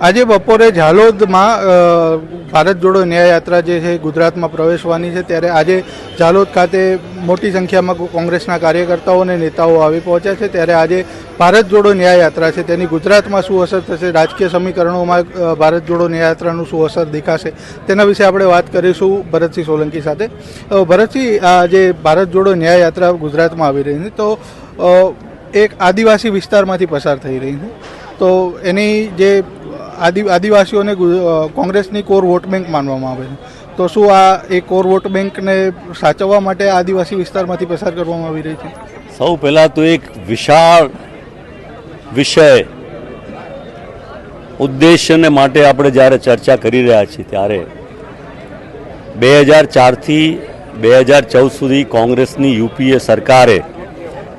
આજે બપોરે ઝાલોદમાં ભારત જોડો ન્યાય યાત્રા જે છે, ગુજરાતમાં પ્રવેશવાની છે, ત્યારે આજે ઝાલોદ ખાતે મોટી સંખ્યામાં કોંગ્રેસના કાર્યકર્તાઓ અને નેતાઓ આવી પહોંચ્યા છે. ત્યારે આજે ભારત જોડો ન્યાય યાત્રા છે. તેની ગુજરાતમાં શું અસર થશે? રાજકીય સમીકરણોમાં ભારત જોડો ન્યાયયાત્રાનું શું અસર દેખાશે? તેના વિશે આપણે વાત કરીશું ભરતસિંહ સોલંકી સાથે. ભરતસિંહ, આ જે ભારત જોડો ન્યાય યાત્રા ગુજરાતમાં આવી રહી છે, તો એક આદિવાસી વિસ્તારમાંથી પસાર થઈ રહી છે. તો એની જે આદિ, આદિવાસીઓને કોંગ્રેસની કોર વોટ બેંક માનવામાં આવે છે. તો શું આ એ કોર વોટ બેંકને સાચવવા માટે આદિવાસી વિસ્તારમાંથી પસાર કરવામાં આવી રહી છે? સૌ પહેલાં તો એક વિશાળ વિષય ઉદ્દેશ્યને માટે આપણે જ્યારે ચર્ચા કરી રહ્યા છીએ ત્યારે બે હજાર ચારથી બે હજાર ચૌદ સુધી કોંગ્રેસની યુપીએ સરકારે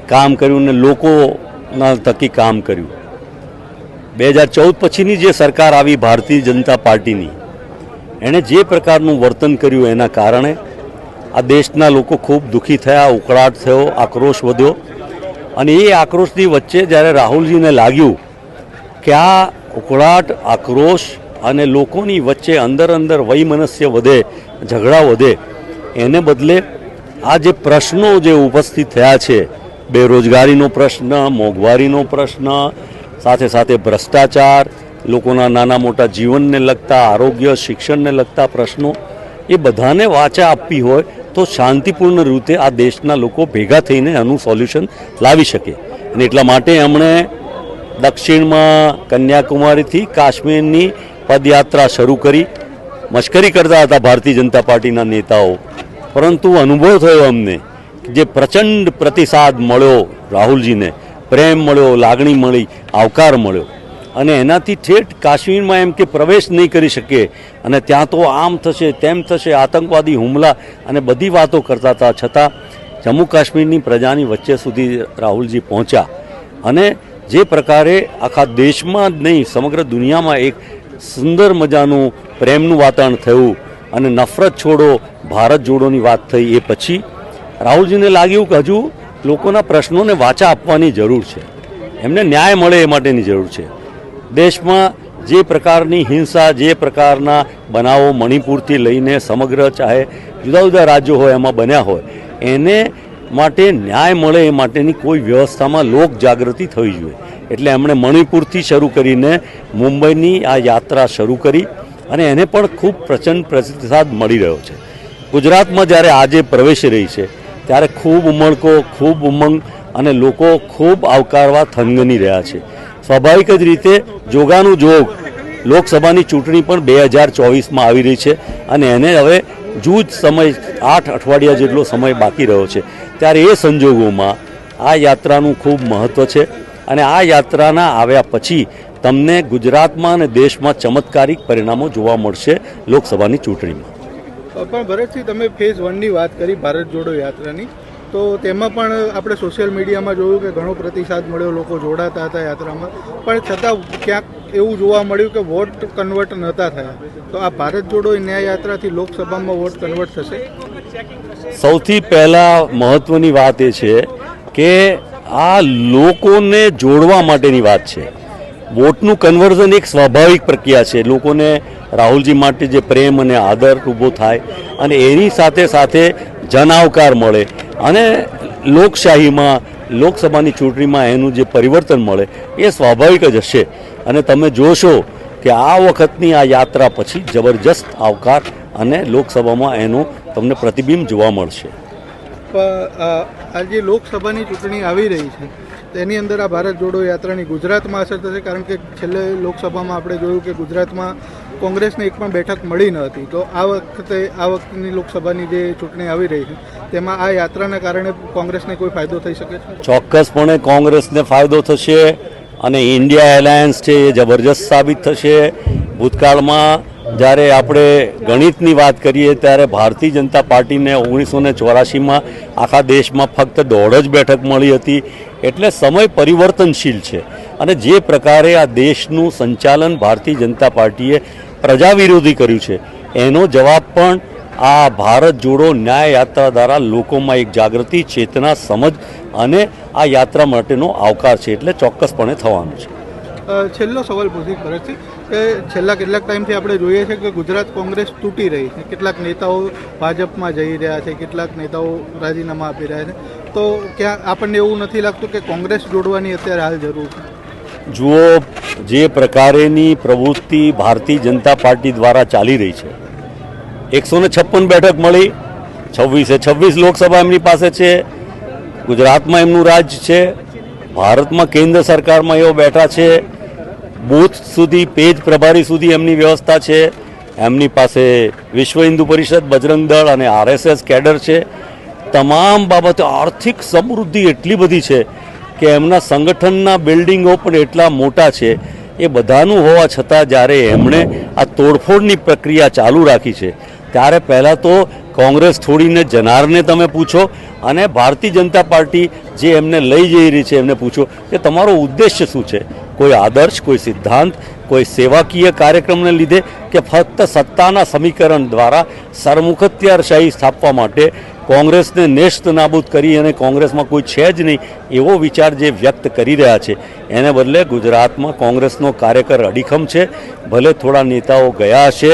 કામ કર્યું ને લોકોના થકી કામ કર્યું. બે હજાર ચૌદ પછીની જે સરકાર આવી ભારતીય જનતા પાર્ટીની, એણે જે પ્રકારનું વર્તન કર્યું એના કારણે આ દેશના લોકો ખૂબ દુઃખી થયા, ઉકળાટ થયો, આક્રોશ વધ્યો. અને એ આક્રોશની વચ્ચે જ્યારે રાહુલજીને લાગ્યું કે આ ઉકળાટ, આક્રોશ અને લોકોની વચ્ચે અંદર અંદર વૈમનસ્ય વધે, ઝઘડા વધે, એને બદલે આ જે પ્રશ્નો જે ઉપસ્થિત થયા છે, બેરોજગારીનો પ્રશ્ન, મોંઘવારીનો પ્રશ્ન સાથે સાથે ભ્રષ્ટાચાર, લોકોના નાના મોટા જીવનને લગતા, આરોગ્ય, શિક્ષણને લગતા પ્રશ્નો, એ બધાને વાચા આપવી હોય તો શાંતિપૂર્ણ રીતે આ દેશના લોકો ભેગા થઈને આનું સોલ્યુશન લાવી શકે. અને એટલા માટે એમણે દક્ષિણમાં કન્યાકુમારીથી કાશ્મીરની પદયાત્રા શરૂ કરી. મશ્કરી કરતા હતા ભારતીય જનતા પાર્ટીના નેતાઓ. પરંતુ અનુભવ થયો અમને જે પ્રચંડ પ્રતિસાદ મળ્યો રાહુલજીને પ્રેમ મળ્યો, લાગણી મળી, આવકાર મળ્યો. અને એનાથી ઠેઠ કાશ્મીરમાં એમ કે પ્રવેશ નહીં કરી શકે અને ત્યાં તો આમ થશે, તેમ થશે, આતંકવાદી હુમલા અને બધી વાતો કરતા હતા. છતાં જમ્મુ કાશ્મીરની પ્રજાની વચ્ચે સુધી રાહુલજી પહોંચ્યા. અને જે પ્રકારે આખા દેશમાં જ નહીં, સમગ્ર દુનિયામાં એક સુંદર મજાનું પ્રેમનું વાતાવરણ થયું અને નફરત છોડો, ભારત જોડોની વાત થઈ એ પછી રાહુલજીને લાગ્યું કે હજુ લોકોના પ્રશ્નોને વાચા આપવાની જરૂર છે. એમને ન્યાય મળે એ માટેની જરૂર છે. દેશમાં જે પ્રકારની હિંસા, જે પ્રકારના બનાવો મણિપુરથી લઈને સમગ્ર ચાહે જુદા જુદા રાજ્યો હોય, એમાં બન્યા હોય, એને માટે ન્યાય મળે એ માટેની કોઈ વ્યવસ્થામાં લોક જાગૃતિ થવી જોઈએ. એટલે એમણે મણિપુરથી શરૂ કરીને મુંબઈની આ યાત્રા શરૂ કરી અને એને પણ ખૂબ પ્રચંડ પ્રતિસાદ મળી રહ્યો છે. ગુજરાતમાં જ્યારે આજે પ્રવેશી રહી છે ત્યારે ખૂબ ઉમળકો, ખૂબ ઉમંગ અને લોકો ખૂબ આવકારવા થનગની રહ્યા છે. સ્વાભાવિક જ રીતે જોગાનું જોગ લોકસભાની ચૂંટણી પણ બે હજાર ચોવીસમાં આવી રહી છે અને એને હવે જૂજ સમય, આઠ અઠવાડિયા જેટલો સમય બાકી રહ્યો છે. ત્યારે એ સંજોગોમાં આ યાત્રાનું ખૂબ મહત્ત્વ છે અને આ યાત્રાના આવ્યા પછી તમને ગુજરાતમાં અને દેશમાં ચમત્કારિક પરિણામો જોવા મળશે લોકસભાની ચૂંટણીમાં. પણ ભરતસિંહ, તમે ફેઝ વનની વાત કરી, ભારત જોડો યાત્રાની. તો તેમાં પણ આપણે સોશિયલ મીડિયામાં જોયું કે ઘણો પ્રતિસાદ મળ્યો, લોકો જોડાતા હતા યાત્રામાં. પણ છતાં ક્યાંક એવું જોવા મળ્યું કે વોટ કન્વર્ટ નહોતા થયા. તો આ ભારત જોડો ન્યાય યાત્રાથી લોકસભામાં વોટ કન્વર્ટ થશે? સૌથી પહેલાં મહત્ત્વની વાત એ છે કે આ લોકોને જોડવા માટેની વાત છે. વોટનું કન્વર્ઝન એક સ્વાભાવિક પ્રક્રિયા છે. લોકોને રાહુલજી માટે જે પ્રેમ અને આદર ઊભો થાય અને એની સાથે સાથે જન આવકાર મળે અને લોકશાહીમાં, લોકસભાની ચૂંટણીમાં એનું જે પરિવર્તન મળે એ સ્વાભાવિક જ હશે. અને તમે જોશો કે આ વખતની આ યાત્રા પછી જબરજસ્ત આવકાર અને લોકસભામાં એનું તમને પ્રતિબિંબ જોવા મળશે. આજે લોકસભાની ચૂંટણી આવી રહી છે તેની અંદર આ ભારત જોડો યાત્રાની ગુજરાતમાં અસર થશે, કારણ કે છેલ્લે લોકસભામાં આપણે જોયું કે ગુજરાતમાં કોંગ્રેસને એક પણ બેઠક મળી ન હતી. તો આ વખતે, આ વખતની લોકસભાની જે ચૂંટણી આવી રહી છે, તેમાં આ યાત્રાના કારણે કોંગ્રેસને કોઈ ફાયદો થઈ શકે છે? ચોક્કસપણે કોંગ્રેસને ફાયદો થશે અને ઇન્ડિયા એલાયન્સ છે એ જબરજસ્ત સાબિત થશે. ભૂતકાળમાં જ્યારે આપણે ગણિતની વાત કરીએ, ત્યારે ભારતીય જનતા પાર્ટીને ઓગણીસો ને ચોરાશીમાં આખા દેશમાં ફક્ત દોઢ જ બેઠક મળી હતી. એટલે સમય પરિવર્તનશીલ છે. અને જે પ્રકારે આ દેશનું સંચાલન ભારતીય જનતા પાર્ટીએ પ્રજા વિરોધી કર્યું છે. એનો જવાબ પણ આ ભારત જોડો ન્યાય યાત્રા દ્વારા લોકોમાં એક જાગૃતિ ચેતના સમજ અને આ યાત્રા માટેનો આવકાર છે એટલે ચોક્કસપણે થવાનું છે. છેલ્લો સવાલ પૂછી છે કે છેલ્લા કેટલાક ટાઈમથી આપણે જોઈએ છે કે ગુજરાત કોંગ્રેસ તૂટી રહી છે. કેટલાક નેતાઓ ભાજપમાં જઈ રહ્યા છે કેટલાક નેતાઓ રાજીનામા આપી રહ્યા છે. તો ક્યાં આપણને એવું નથી લાગતું કે કોંગ્રેસ જોડવાની અત્યારે હાલ જરૂર છે? જુઓ જે પ્રકારેની પ્રવૃત્તિ ભારતીય જનતા પાર્ટી દ્વારા ચાલી રહી છે. એકસો છપ્પન બેઠક મળી, છવ્વીસે છવ્વીસ લોકસભા એમની પાસે છે, ગુજરાતમાં એમનું રાજ છે, ભારતમાં કેન્દ્ર સરકારમાં એઓ બેઠા છે, બૂથ સુધી, પેજ પ્રભારી સુધી એમની વ્યવસ્થા છે. એમની પાસે વિશ્વ હિન્દુ પરિષદ, બજરંગ દળ અને આરએસએસ કેડર છે. તમામ બાબતે આર્થિક સમૃદ્ધિ એટલી બધી છે કે એમના સંગઠનના બિલ્ડિંગો પણ એટલા મોટા છે, એ બધાનું હોવા છતાં જ્યારે એમણે આ તોડફોડની પ્રક્રિયા ચાલુ રાખી છે, ત્યારે પહેલાં તો કોંગ્રેસ છોડીને જનારને તમે પૂછો અને ભારતીય જનતા પાર્ટી જે એમને લઈ જઈ રહી છે એમને પૂછો કે તમારો ઉદ્દેશ્ય શું છે? કોઈ આદર્શ, કોઈ સિદ્ધાંત, કોઈ સેવાકીય કાર્યક્રમને લીધે કે ફક્ત સત્તાના સમીકરણ દ્વારા સરમુખત્યારશાહી સ્થાપવા માટે કોંગ્રેસને નેસ્ત નાબૂદ કરી અને કોંગ્રેસમાં કોઈ છે જ નહીં એવો વિચાર જે વ્યક્ત કરી રહ્યા છે. એને બદલે ગુજરાતમાં કોંગ્રેસનો કાર્યકર અડીખમ છે. ભલે થોડા નેતાઓ ગયા છે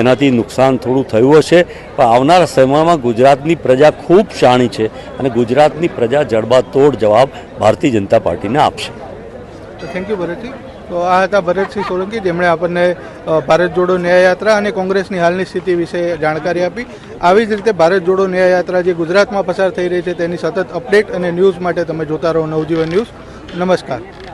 એનાથી નુકસાન થોડું થયું હશે, પણ આવનારા સમયમાં ગુજરાતની પ્રજા ખૂબ શાણી છે અને ગુજરાતની પ્રજા જડબાતોડ જવાબ ભારતીય જનતા પાર્ટીને આપશે. થેન્ક યુ ભરતજી. તો આ હતા ભરતસિંહ સોલંકી, જેમણે આપણને ભારત જોડો ન્યાય યાત્રા અને કોંગ્રેસની હાલની સ્થિતિ વિશે જાણકારી આપી. આવી જ રીતે ભારત જોડો ન્યાય યાત્રા જે ગુજરાતમાં પસાર થઈ રહી છે, તેની સતત અપડેટ અને ન્યૂઝ માટે તમે જોતા રહો નવજીવન ન્યૂઝ. નમસ્કાર.